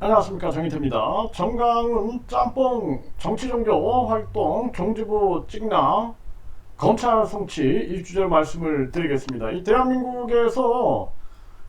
안녕하십니까 정희태입니다. 정강훈 짬뽕 정치종교 활동 종지부 찍나 검찰 송치 이 주제로 말씀을 드리겠습니다. 이 대한민국에서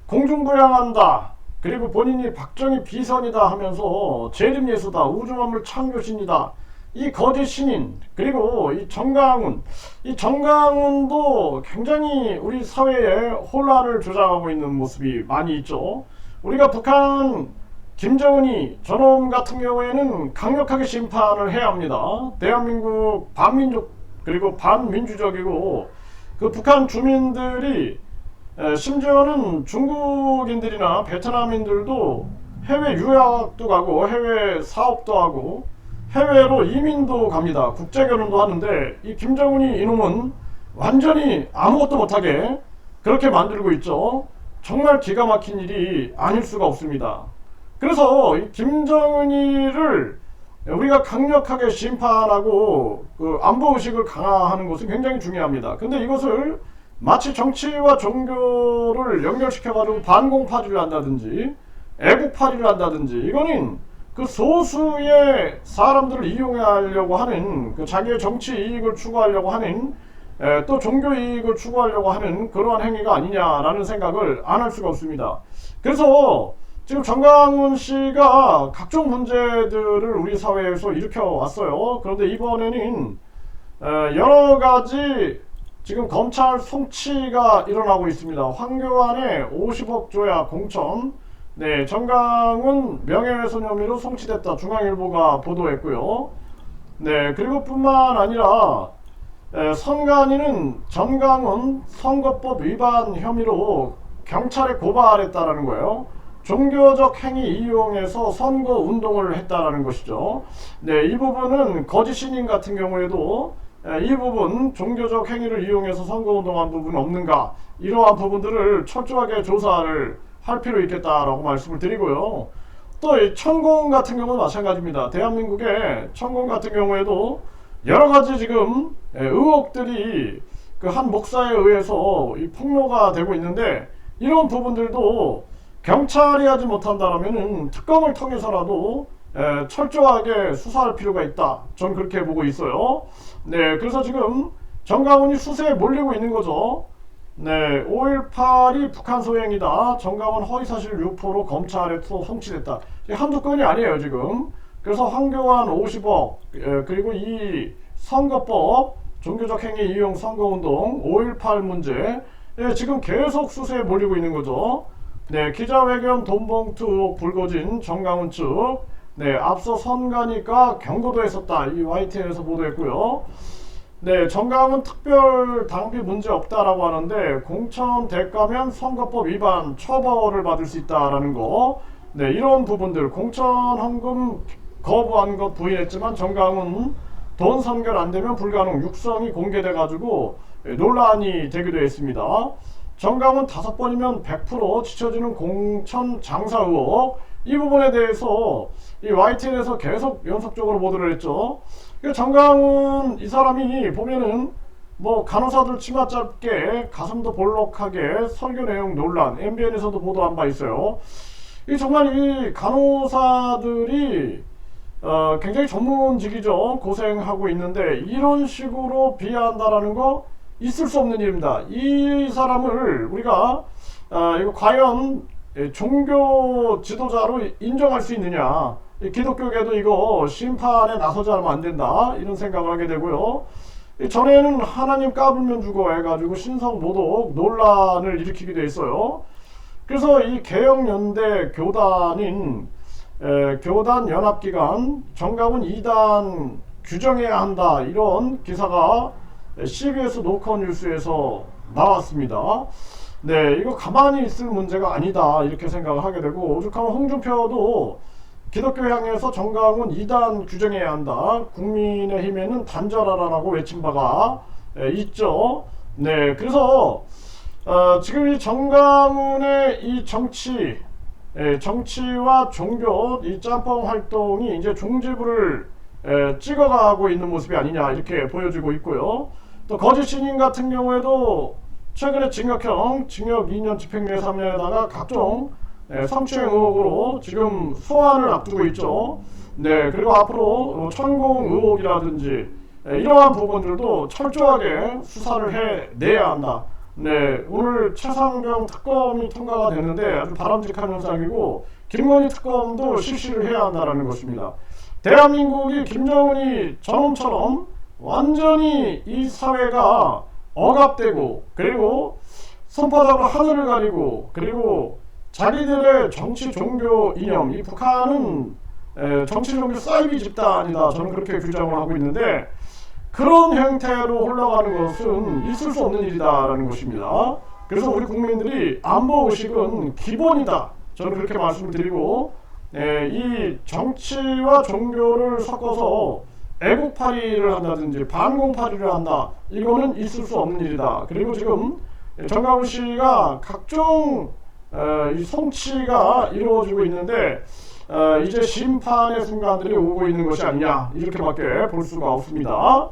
공중부양한다 그리고 본인이 박정희 비선이다 하면서 재림예수다 우주만물 창조신이다 이 거짓 신인 그리고 이 정강훈 이 정강훈도 굉장히 우리 사회에 혼란을 조장하고 있는 모습이 많이 있죠. 우리가 북한 김정은이 저놈 같은 경우에는 강력하게 심판을 해야 합니다. 대한민국 반민족 그리고 반민주적이고 그 북한 주민들이 에, 심지어는 중국인들이나 베트남인들도 해외 유학도 가고 해외 사업도 하고 해외로 이민도 갑니다. 국제 결혼도 하는데 이 김정은이 이놈은 완전히 아무것도 못하게 그렇게 만들고 있죠. 정말 기가 막힌 일이 아닐 수가 없습니다. 그래서 이 김정은이를 우리가 강력하게 심판하고 그 안보 의식을 강화하는 것은 굉장히 중요합니다. 근데 이것을 마치 정치와 종교를 연결시켜 가지고 반공파리를 한다든지 애국파리를 한다든지 이거는 그 소수의 사람들을 이용하려고 하는 그 자기의 정치 이익을 추구하려고 하는 에, 또 종교 이익을 추구하려고 하는 그러한 행위가 아니냐라는 생각을 안 할 수가 없습니다. 그래서 지금 정강훈 씨가 각종 문제들을 우리 사회에서 일으켜 왔어요. 그런데 이번에는 에, 여러 가지 지금 검찰 송치가 일어나고 있습니다. 황교안의 50억 조야 공천, 네 정강훈 명예훼손 혐의로 송치됐다. 중앙일보가 보도했고요. 네 그리고 뿐만 아니라 에, 선관위는 전강훈 선거법 위반 혐의로 경찰에 고발했다라는 거예요. 종교적 행위 이용해서 선거 운동을 했다라는 것이죠. 네, 이 부분은 거짓 신인 같은 경우에도 에, 이 부분 종교적 행위를 이용해서 선거 운동한 부분 없는가 이러한 부분들을 철저하게 조사를 할 필요 있겠다라고 말씀을 드리고요. 또이 천공 같은 경우는 마찬가지입니다. 대한민국의 천공 같은 경우에도 여러 가지 지금 예, 의혹들이 그 한 목사에 의해서 이 폭로가 되고 있는데 이런 부분들도 경찰이 하지 못한다라면은 특검을 통해서라도 에, 철저하게 수사할 필요가 있다. 전 그렇게 보고 있어요. 네, 그래서 지금 정강훈이 수세에 몰리고 있는 거죠. 네, 5.18이 북한 소행이다. 정강훈 허위사실 유포로 검찰에 또 송치됐다. 한두 건이 아니에요, 지금. 그래서 황교안 50억, 예, 그리고 이 선거법, 종교적 행위 이용 선거운동, 5.18 문제, 예, 지금 계속 수세에 몰리고 있는 거죠. 네, 기자회견 돈봉투 불거진 정강훈 측, 네, 앞서 선관위가 경고도 했었다. 이 YTN에서 보도했고요. 네, 정강훈 특별 당비 문제 없다라고 하는데 공천 대가면 선거법 위반 처벌을 받을 수 있다라는 거. 네, 이런 부분들 공천 헌금 거부한 것 부인했지만 정강훈 돈 선결 안 되면 불가능 육성이 공개돼 가지고 논란이 되기도 했습니다. 정강훈 다섯 번이면 100% 지쳐지는 공천 장사 의혹 이 부분에 대해서 이 YTN에서 계속 연속적으로 보도를 했죠. 그 정강훈 이 사람이 보면은 뭐 간호사들 치마 짧게 가슴도 볼록하게 설교 내용 논란 MBN에서도 보도한 바 있어요. 이 정말 이 간호사들이 어, 굉장히 전문직이죠. 고생하고 있는데 이런 식으로 비하한다라는 거 있을 수 없는 일입니다. 이 사람을 우리가 아, 이거 과연 예, 종교 지도자로 인정할 수 있느냐? 이 기독교계도 이거 심판에 나서지 않으면 안 된다 이런 생각을 하게 되고요. 이 전에는 하나님 까불면 죽어 해가지고 신성 모독 논란을 일으키기도 했어요. 그래서 이 개혁연대 교단인 에, 교단 연합기관 정강훈 2단 규정해야 한다 이런 기사가 CBS 노컷 뉴스에서 나왔습니다. 네, 이거 가만히 있을 문제가 아니다 이렇게 생각을 하게 되고 오죽하면 홍준표도 기독교 향해서 정강훈 2단 규정해야 한다. 국민의힘에는 단절하라라고 외친 바가 에, 있죠. 네, 그래서 어, 지금 이 정강훈의 이 정치, 에, 정치와 종교 이 짬뽕 활동이 이제 종지부를 에, 찍어가고 있는 모습이 아니냐 이렇게 보여지고 있고요. 또 거짓 신인 같은 경우에도 최근에 징역형, 징역 2년, 집행유예 3년에다가 각종 네, 성추행 의혹으로 지금 소환을 앞두고 있죠. 네, 그리고 앞으로 어, 천공 의혹이라든지 네, 이러한 부분들도 철저하게 수사를 해내야 한다. 네, 오늘 최상병 특검이 통과가 됐는데 아주 바람직한 현상이고 김건희 특검도 실시를 해야 한다라는 것입니다. 대한민국이 김정은이 저놈처럼 완전히 이 사회가 억압되고 그리고 선포적으로 하늘을 가리고 그리고 자기들의 정치 종교 이념 이 북한은 에, 정치 종교 사이비 집단이다 저는 그렇게 규정을 하고 있는데 그런 형태로 흘러가는 것은 있을 수 없는 일이다라는 것입니다. 그래서 우리 국민들이 안보 의식은 기본이다. 저는 그렇게 말씀을 드리고 에, 이 정치와 종교를 섞어서 애국파리를 한다든지 반공파리를 한다. 이거는 있을 수 없는 일이다. 그리고 지금 정강훈 씨가 각종 에, 이 성취가 이루어지고 있는데 어, 이제 심판의 순간들이 오고 있는 것이 아니냐 이렇게밖에 볼 수가 없습니다.